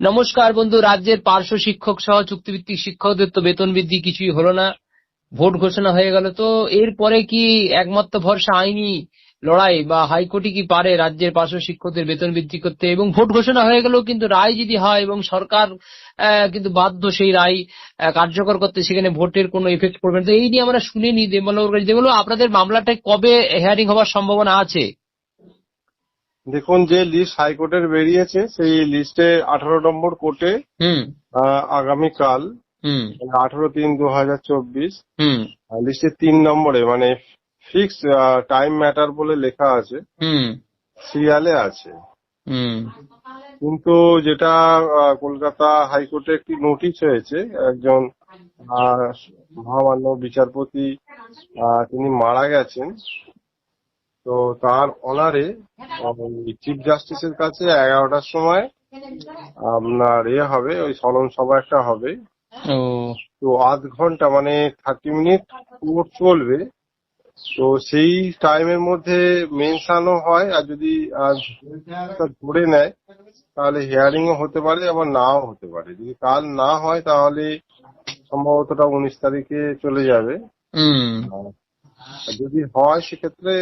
নমস্কার বন্ধু, রাজ্যের পার্শ্ব শিক্ষক সহ চুক্তিভিত্তিক শিক্ষকদের তো বেতন বৃদ্ধি কিছুই হলো না, ভোট ঘোষণা হয়ে গেল। তো এরপরে কি একমাত্র ভরসা আইনি লড়াই বা হাইকোর্টই কি পারে রাজ্যের পার্শ্ব শিক্ষকদের বেতন বৃদ্ধি করতে? এবং ভোট ঘোষণা হয়ে গেলেও কিন্তু রায় যদি হয় এবং সরকার কিন্তু বাধ্য সেই রায় কার্যকর করতে সেখানে ভোটের কোনো এফেক্ট পড়বে না। তো এই নিয়ে আমরা শুনিনি কাছে আপনাদের মামলাটা কবে হেয়ারিং হওয়ার সম্ভাবনা আছে? দেখুন যে লিস্ট হাইকোর্টের বেরিয়েছে সেই লিস্টে আঠারো নম্বর কোর্টে হুম। আগামীকাল হুম। আঠারো তিন দু হাজার চব্বিশ লিস্টে তিন নম্বরে মানে ফিক্স টাইম ম্যাটার বলে লেখা আছে হুম। সিরিয়ালে আছে। হুম। কিন্তু যেটা কলকাতা হাইকোর্টে একটি নোটিশ হয়েছে একজন মহামান্য বিচারপতি তিনি মারা গেছেন তো তার অনারে চিফ জাস্টিসের কাছে এগারোটার সময় আপনার এ হবে ওই স্মরণ সভা একটা হবে তো আধ ঘণ্টা মানে থার্টি মিনিট কোর্ট চলবে। তো সেই টাইমের মধ্যে মেনশানও হয় আর যদি ধরে নেয় তাহলে হিয়ারিং ও হতে পারে আবার নাও হতে পারে। যদি কাল না হয় তাহলে সম্ভবতটা উনিশ তারিখে চলে যাবে। যদি হয়, সেক্ষেত্রে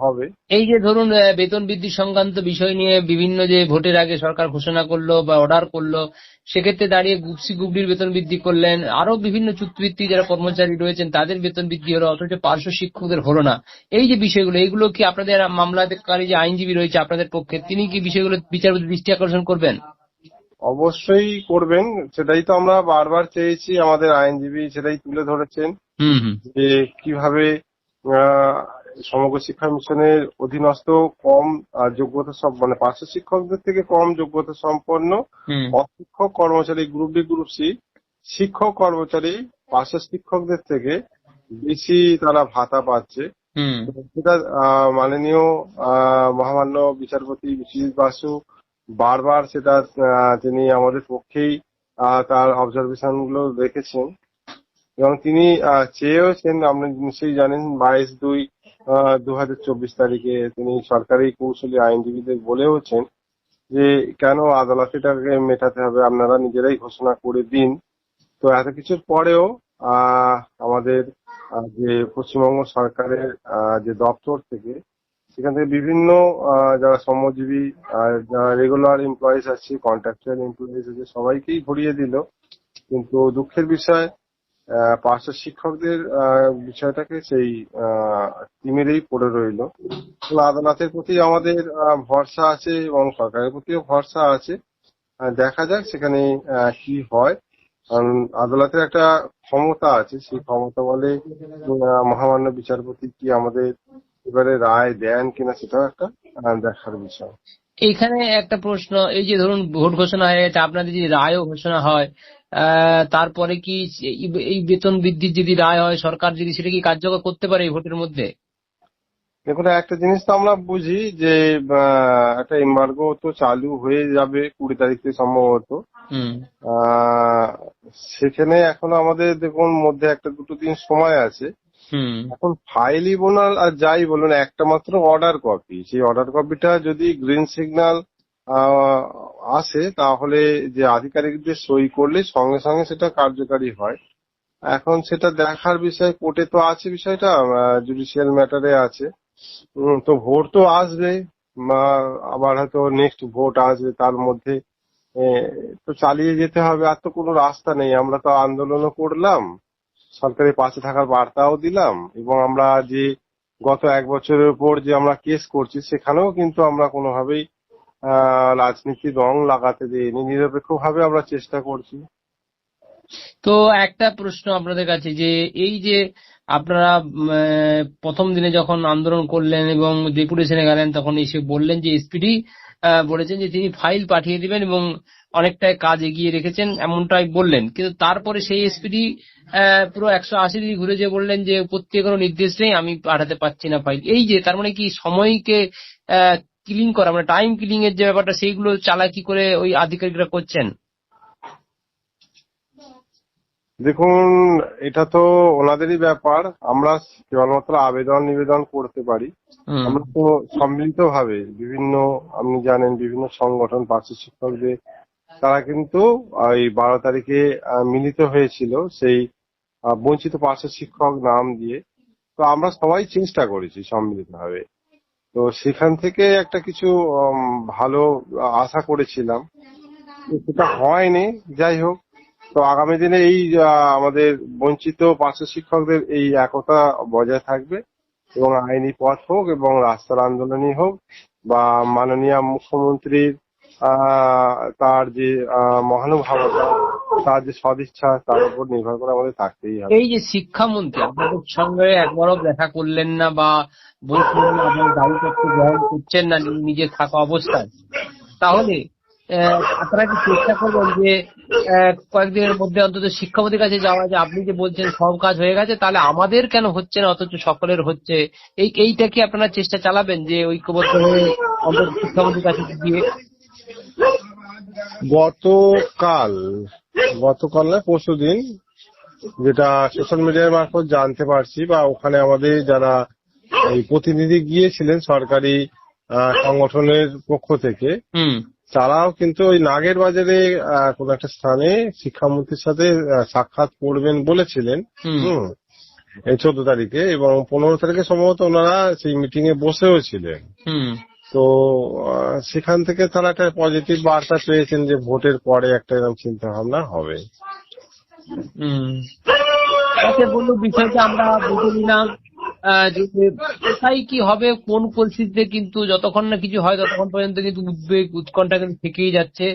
হবে। এই যে ধরুন বেতন বৃদ্ধি সংক্রান্ত বিষয় নিয়ে বিভিন্ন যে ভোটের আগে সরকার ঘোষণা করল বা অর্ডার করল, সেক্ষেত্রে দাঁড়িয়ে গুপসি গুবলির বেতন বৃদ্ধি করলেন। আরও বিভিন্ন চুক্তিভিত্তিক যারা কর্মচারী রয়েছেন, তাদের বেতন বৃদ্ধি হলো, অথচ পার্শ্ব শিক্ষকদের হলো না। এই যে বিষয়গুলো এগুলো কি আপনাদের মামলাকারী যে আইনজীবী রয়েছে আপনাদের পক্ষে, তিনি কি বিষয়গুলো বিচারপতি দৃষ্টি আকর্ষণ করবেন? অবশ্যই করবেন। সেটাই তো আমরা বারবার চেয়েছি আমাদের আইনজীবী সেটাই তুলে ধরেছেন। যে কীভাবে সমগ্র শিক্ষা মিশনের অধীনস্থ কম যোগ্যতা সব মানে পার্শ্ব শিক্ষকদের থেকে কম যোগ্যতা সম্পন্ন অশিক্ষক কর্মচারী গ্রুপ ডি গ্রুপ সি শিক্ষক কর্মচারী পার্শ্ব শিক্ষকদের থেকে বেশি তারা ভাতা পাচ্ছে। সেটা মাননীয় মহামান্য বিচারপতি বিশ্বজিৎ বাসু বারবার সেটা তিনি আমাদের পক্ষেই তার অবজারভেশনগুলো রেখেছেন এবং তিনি চেয়েওছেন, আপনি নিশ্চয়ই জানেন, বাইশ দুই দু হাজার চব্বিশ তারিখে তিনি সরকারি কৌশলী আইনজীবীদের বলেওছেন যে, কেন আদালত এটাকে মেটাতে হবে, আপনারা নিজেরাই ঘোষণা করে দিন। তো এত কিছুর পরেও আমাদের যে পশ্চিমবঙ্গ সরকারের যে দপ্তর থেকে সেখান থেকে বিভিন্ন যারা শ্রমজীবী আর রেগুলার এমপ্লয়িজ আছে কন্ট্রাকচুয়াল এমপ্লয়িজ আছে, সবাইকেই ভরিয়ে দিল। কিন্তু দুঃখের বিষয় পার্শ্ব শিক্ষকদের বিষয়টাকে সেই টিমেরই পড়ে রইল। আদালতের প্রতি আমাদের ভরসা আছে এবং সরকারের প্রতিও ভরসা আছে। দেখা যাক সেখানে কি হয়। কারণ আদালতের একটা ক্ষমতা আছে, সেই ক্ষমতা বলে মহামান্য বিচারপতি কি আমাদের এবারে রায় দেন কিনা সেটাও একটা দেখার বিষয়। এখানে একটা প্রশ্ন এই যে ধরুন ভোট ঘোষণা হয়ে গেছে আপনাদের যদি রায়ও ঘোষণা হয় তারপরে কি এই- বেতন বৃদ্ধির যদি রায় হয় সরকার যদি সেটা কি কার্যকর করতে পারে এই ভোটের মধ্যে? দেখুন একটা জিনিস তো আমরা বুঝি যে একটা এম্বার্গো তো চালু হয়ে যাবে কুড়ি তারিখ থেকে সম্ভবত সেখানে এখনও আমাদের দেখুন মধ্যে একটা দুটো দিন সময় আছে। এখন ফাইলই বলুন আর যাই বলুন, একটা মাত্র অর্ডার কপি সেই অর্ডার কপিটা যদি গ্রিন সিগন্যাল আসে, তাহলে যে আধিকারিকদের সই করলে সঙ্গে সঙ্গে সেটা কার্যকারী হয়। এখন সেটা দেখার বিষয় কোর্টে তো আছে বিষয়টা জুডিশিয়াল ম্যাটারে আছে। তো ভোট তো আসবে আবার হয়তো নেক্সট ভোট আসবে তার মধ্যে তো চালিয়ে যেতে হবে। আর তো কোনো রাস্তা নেই। আমরা তো আন্দোলনও করলাম। সরকারের পাশে থাকার বার্তাও দিলাম এবং আমরা যে গত এক বছরের উপর যে আমরা কেস করছি সেখানেও কিন্তু আমরা কোনোভাবেই রাজনীতি রং লাগাতে দিইনি। নিরপেক্ষ ভাবে আমরা চেষ্টা করছি। তো একটা প্রশ্ন আপনাদের কাছে যে এই যে আপনারা প্রথম দিনে যখন আন্দোলন করলেন এবং ডেপুটেশনে গেলেন তখন এসে বললেন যে এসপিডি বলেছেন যে তিনি ফাইল পাঠিয়ে দিবেন এবং অনেকটাই কাজ এগিয়ে রেখেছেন এমনটাই বললেন। কিন্তু তারপরে সেই এসপিডি পুরো একশো আশি ডিগ্রি ঘুরে যে বললেন যে প্রত্যেক কোনো নির্দেশ নেই, আমি পাঠাতে পারছি না ফাইল। এই যে, তার মানে কি সময়কে কিলিং করা মানে টাইম কিলিং এর যে ব্যাপারটা, সেইগুলো চালাকি করে ওই আধিকারিকরা করছেন? দেখুন এটা তো ওনাদেরই ব্যাপার। আমরা কেবলমাত্র আবেদন নিবেদন করতে পারি। আমরা তো সম্মিলিত ভাবে বিভিন্ন আপনি জানেন বিভিন্ন সংগঠন পার্শ্ব শিক্ষকদের তারা কিন্তু ওই বারো তারিখে মিলিত হয়েছিল সেই বঞ্চিত পার্শ্ব শিক্ষক নাম দিয়ে। তো আমরা সবাই চেষ্টা করেছি সম্মিলিতভাবে। তো সেখান থেকে একটা কিছু ভালো আশা করেছিলাম। সেটা হয়নি যাই হোক। তো আগামী দিনে এই আমাদের বঞ্চিত পার্শ্ব শিক্ষকদের এই একতা বজায় থাকবে এবং আইনি পথ হোক এবং রাস্তার আন্দোলনই হোক বা মাননীয় মুখ্যমন্ত্রীর তার যে মহানুভাবতা, তার যে সদিচ্ছা, তার উপর নির্ভর করে আমাদের থাকতেই হবে। এই যে শিক্ষামন্ত্রী, আপনাদের সঙ্গে একবারও দেখা করলেন না বা বলছিলেন আপনার দায়িত্ব গ্রহণ করছেন না, নিজে থাকা অবস্থায়। তাহলে আপনারা কি চেষ্টা করবেন যে আহ, কয়েকদিনের মধ্যে অন্তত শিক্ষামন্ত্রীর কাছে যাওয়া যে আপনি যে বলছেন সব কাজ হয়ে গেছে তাহলে আমাদের কেন হচ্ছে না? অথচ সকলের হচ্ছে। এই এইটা কি আপনারা চেষ্টা চালাবেন যে ঐক্যবদ্ধ হয়ে অন্তত শিক্ষামন্ত্রীর কাছে গিয়ে? গতকাল গতকাল না পরশু দিন যেটা সোশ্যাল মিডিয়ার মারফত জানতে পারছি বা ওখানে আমাদের যারা এই প্রতিনিধি গিয়েছিলেন সরকারি আহ, সংগঠনের পক্ষ থেকে হুম। তারাও কিন্তু ওই নাগের বাজারে কোন একটা স্থানে শিক্ষামন্ত্রীর সাথে সাক্ষাৎ করবেন বলেছিলেন। হুম। এই চোদ্দ তারিখে এবং পনেরো তারিখে সম্ভবত ওনারা সেই মিটিং এ বসেও ছিলেন। তো সেখান থেকে তারা একটা পজিটিভ বার্তা পেয়েছেন যে ভোটের পরে একটা এরকম চিন্তা ভাবনা হবে বিষয়টা আমরা বুঝে নিলাম। যে কোথায় কি হবে, কোন পরিস্থিতিতে কিন্তু যতক্ষণ না কিছু হয় ততক্ষণ পর্যন্ত কিন্তু উদ্বেগ, উৎকণ্ঠা কিন্তু থেকেই যাচ্ছে।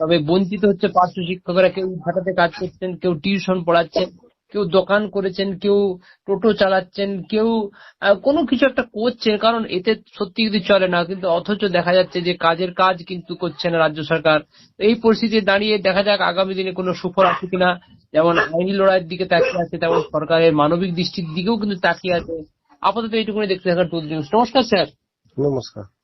তবে বঞ্চিত হচ্ছে পার্শ্ব শিক্ষকরা, কেউ ভাটাতে কাজ করছেন, কেউ টিউশন পড়াচ্ছেন, কেউ দোকান করেছেন, কেউ টোটো চালাচ্ছেন, কেউ কোনো কিছু একটা করছেন, কারণ এতে সত্যি যদি চলে না, কিন্তু অথচ দেখা যাচ্ছে যে কাজের কাজ কিন্তু করছে না রাজ্য সরকার। এই পরিস্থিতি দাঁড়িয়ে দেখা যাক আগামী দিনে কোনো সুফল আছে কিনা। যেমন আইনি লড়াইয়ের দিকে তাকিয়ে আছে, তেমন সরকারের মানবিক দৃষ্টির দিকেও কিন্তু তাকিয়ে আছে। আপাতত এইটুকুনি দেখতে থাকার টুল নিউজ নমস্কার স্যার। নমস্কার।